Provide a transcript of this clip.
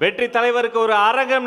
வெற்றி தலைவருக்கு ஒரு அரங்கம்